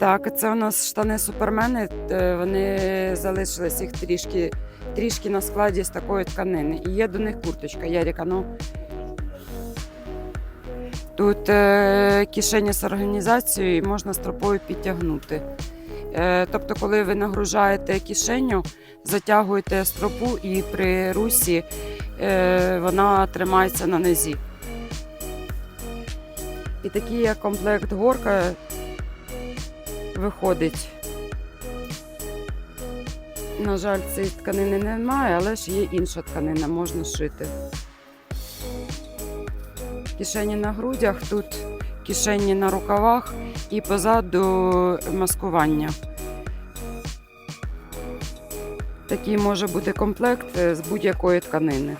Так, це у нас штани супермени. е, Вони залишились їх трішки, трішки на складі з такої тканини. І є до них курточка. Яріка, ну. Тут е, кишені з організацією і можна стропою підтягнути. Е, тобто, коли ви нагружаєте кишеню, затягуєте стропу і при русі е, вона тримається на нозі. І такий як комплект горка виходить. На жаль, цієї тканини немає, але ж є інша тканина, можна шити. Кишені на грудях, тут кишені на рукавах і позаду маскування. Такий може бути комплект з будь-якої тканини.